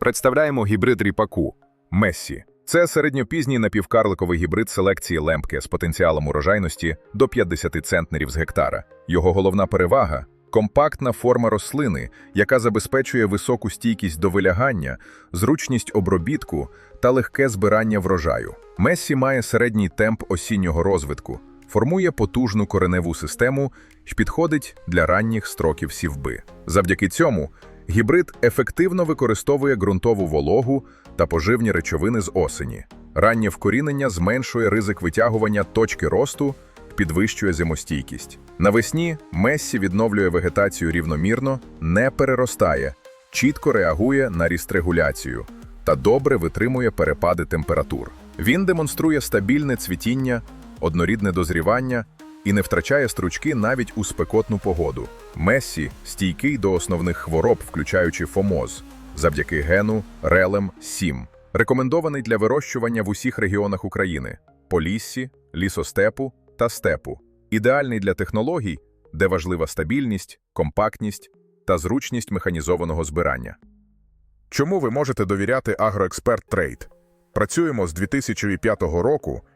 Представляємо гібрид ріпаку Мессі. Це середньопізній напівкарликовий гібрид селекції лемпки з потенціалом урожайності до 50 центнерів з гектара. Його головна перевага компактна форма рослини, яка забезпечує високу стійкість до вилягання, зручність обробітку та легке збирання врожаю. Мессі має середній темп осіннього розвитку, формує потужну кореневу систему і підходить для ранніх строків сівби. Завдяки цьому гібрид ефективно використовує ґрунтову вологу та поживні речовини з осені. Раннє вкорінення зменшує ризик витягування точки росту, підвищує зимостійкість. Навесні Мессі відновлює вегетацію рівномірно, не переростає, чітко реагує на рістрегуляцію та добре витримує перепади температур. Він демонструє стабільне цвітіння, однорідне дозрівання і не втрачає стручки навіть у спекотну погоду. Мессі стійкий до основних хвороб, включаючи фомоз, завдяки гену релем 7 рекомендований для вирощування в усіх регіонах України: Поліссі, лісостепу та степу. Ідеальний для технологій, де важлива стабільність, компактність та зручність механізованого збирання. Чому ви можете довіряти Агроексперт Трейд? Працюємо з 2005 року